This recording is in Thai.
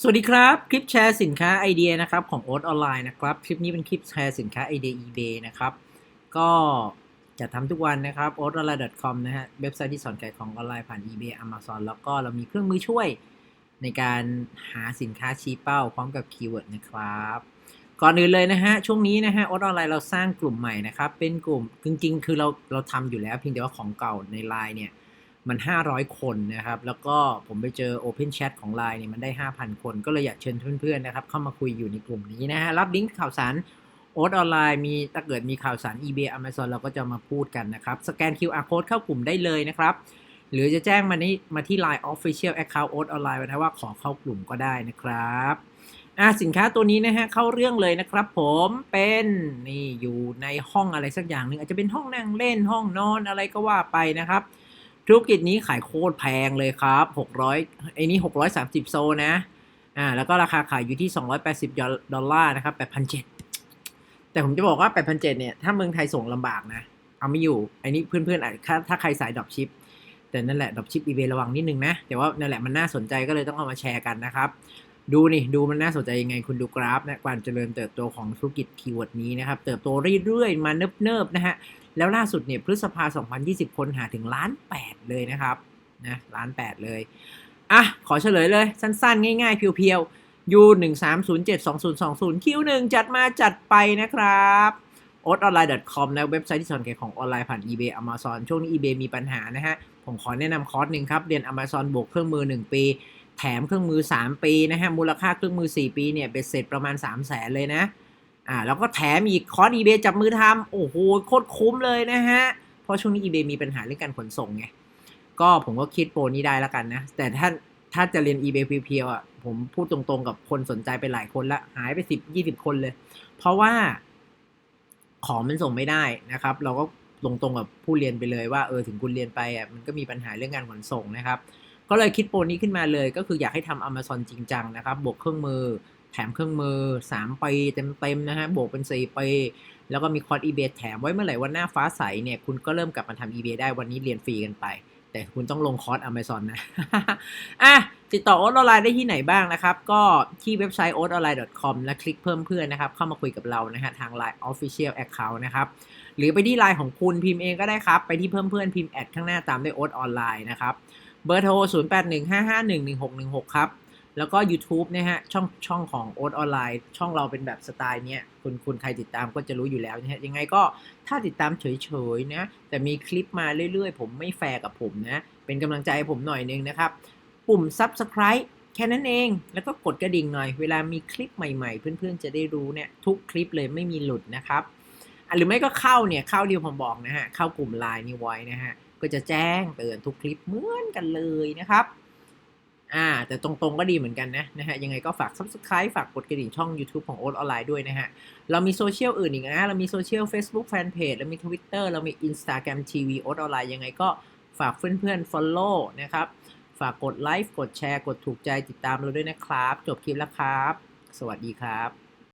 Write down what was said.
สวัสดีครับ คลิปแชร์สินค้าไอเดียนะครับของโอ๊ตออนไลน์นะครับ คลิปนี้เป็นคลิปแชร์สินค้าไอเดีย eBay นะครับ ก็จะทำทุกวันนะครับ o a t o n l i n e c o m นะฮะเว็บไซต์ที่สอนขายของออนไลน์ผ่าน eBay Amazon แล้วก็เรามีเครื่องมือช่วยในการหาสินค้าชี้เป้าพร้อมกับคีย์เวิร์ดนะครับ ก่อนอื่นเลยนะฮะช่วงนี้นะฮะโอ๊ตออนไลน์เราสร้างกลุ่มใหม่นะครับเป็นกลุ่มจริงๆ คือเราเราทำอยู่แล้วเพียงแต่ว่าของเก่าในไลน์เนี่ย มัน 500 คนนะครับ แล้วก็ผมไปเจอ Open Chat ของ Line เนี่ยมันได้ 5,000 คน ก็เลยอยากเชิญเพื่อนๆนะครับ เข้ามาคุยอยู่ในกลุ่มนี้นะฮะ รับลิงก์ข่าวสารโอ๊ตออนไลน์มีถ้าเกิดมีข่าวสาร eBay Amazon เราก็จะมาพูดกันนะครับ สแกน QR code เข้ากลุ่มได้เลยนะครับ หรือจะแจ้งมาที่มาที่ Line Official Account โอ๊ตออนไลน์นะว่าขอเข้ากลุ่มก็ได้นะครับอะสินค้าตัวนี้นะฮะเข้าเรื่องเลยนะครับ ผมเป็นนี่อยู่ในห้องอะไรสักอย่างหนึ่งอาจจะเป็นห้องนั่งเล่นห้องนอนอะไรก็ว่าไปนะครับ ธุรกิจนี้ขายโคตรแพงเลยครับ 600ไอ้นี่630 โซนะ อ่า แล้วก็ราคาขายอยู่ที่ 280 ดอลลาร์นะครับ 8,700 แต่ผมจะบอกว่า 8,700 เนี่ย ถ้าเมืองไทยส่งลำบากนะ เอาไม่อยู่ไอ้นี้เพื่อนๆอาจถ้าใครสายดรอปชิป แต่นั่นแหละดรอปชิปอีเวระวังนิดนึงนะ แต่ว่านั่นแหละมันน่าสนใจก็เลยต้องเอามาแชร์กันนะครับ ดูนี่ดูมันน่าสนใจยังไงคุณดูกราฟนะการเจริญเติบโตของธุรกิจคีย์เวิร์ดนี้นะครับเติบโตเรื่อยๆ มาเนิบๆนะฮะแล้วล่าสุดเนี่ยพฤษภา 2020 คนหาถึงล้านแปดเลยนะครับนะล้านแปดเลยอะขอเฉลยเลยสั้นๆ ง่ายๆ เพียวๆ U 1 3 0 7 2 0 2 0 Q1 จัดมาจัดไปนะครับ o t o n l i n e c o m นะเว็บไซต์ที่สอนขายของออนไลน์ผ่าน eBay Amazon ช่วงนี้ eBay มีปัญหานะฮะ ผมขอแนะนำคอร์สหนึ่งครับ เรียน Amazon บวกเครื่องมือ 1 ปี แถมเครื่องมือ 3 ปีนะฮะมูลค่าเครื่องมือ 4 ปีเนี่ยเบ็ดเสร็จประมาณ 3 0 0แสนเลยนะอ่าแล้วก็แถมอีกคอร์ส eBay จับมือทำโอ้โหโคตรคุ้มเลยนะฮะ เพราะช่วงนี้ eBay มีปัญหาเรื่องการขนส่งไงก็ผมก็คิดโปรนี้ได้แล้วกันนะ แต่ถ้าถ้าจะเรียน eBay เพียวๆอะผมพูดตรงๆกับคนสนใจไปหลายคนละหายไปสิบยี่สิบคนเลย เพราะว่าของมันส่งไม่ได้นะครับ เราก็ตรงๆกับผู้เรียนไปเลยว่าเออถึงคุณเรียนไปอะมันก็มีปัญหาเรื่องการขนส่งนะครับ ก็เลยคิดโปรนี้ขึ้นมาเลย ก็คืออยากให้ทำ Amazon จริงจังนะครับ บวกเครื่องมือ แถมเครื่องมือ 3 ปีเต็มๆนะฮะ บวกเป็น 4 ปี แล้วก็มีคอร์ส eBay แถมไว้เมื่อไหร่วันหน้าฟ้าใสเนี่ย คุณก็เริ่มกลับมาทำ eBay ได้วันนี้เรียนฟรีกันไป แต่คุณต้องลงคอร์ส Amazon นะ อะ ติดต่อโอ๊ตออนไลน์ได้ที่ไหนบ้างนะครับ ก็ที่เว็บไซต์ o a t o n l i n e c o m และคลิกเพิ่มเพื่อนนะครับ เข้ามาคุยกับเรานะฮะทาง Line Official Account นะครับ หรือไปที่ไลน์ของคุณพิมพ์เองก็ได้ครับ ไปที่เพิ่มเพื่อนพิมพ์แอดข้างหน้าตามด้วยโอ๊ตออนไลน์นะครับ เบอร์โทร 0815511616 ครับ แล้วก็ YouTube นะฮะ ช่องช่องของโอ๊ตออนไลน์ ช่องเราเป็นแบบสไตล์เนี้ย คุณคุณใครติดตามก็จะรู้อยู่แล้วนะฮะ ยังไงก็ถ้าติดตามเฉยๆนะ แต่มีคลิปมาเรื่อยๆ ผมไม่แฟร์กับผมนะ เป็นกำลังใจให้ผมหน่อยนึงนะครับ ปุ่ม Subscribe แค่นั้นเอง แล้วก็กดกระดิ่งหน่อย เวลามีคลิปใหม่ๆ เพื่อนๆ จะได้รู้เนี่ยทุกคลิปเลยไม่มีหลุดนะครับ หรือไม่ก็เข้าเนี่ยเข้าเดียวผมบอกนะฮะ เข้ากลุ่มไลน์นี้ไว้นะฮะ ก็จะแจ้งเตือนทุกคลิปเหมือนกันเลยนะครับอ่าแต่ตรงๆก็ดีเหมือนกันนะนะฮะยังไงก็ฝาก Subscribe ฝากกดกระดิ่งช่อง YouTube ของโอ๊ตออนไลน์ด้วยนะฮะ เรามีโซเชียลอื่นอีกนะ เรามีโซเชียล Facebook Fanpage เรามี Twitter เรามี Instagram TV โอ๊ตออนไลน์ยังไงก็ฝากเพื่อนๆ Follow นะครับ ฝากกดไลค์กดแชร์ กดถูกใจติดตามเราด้วยนะครับ จบคลิปแล้วครับ สวัสดีครับ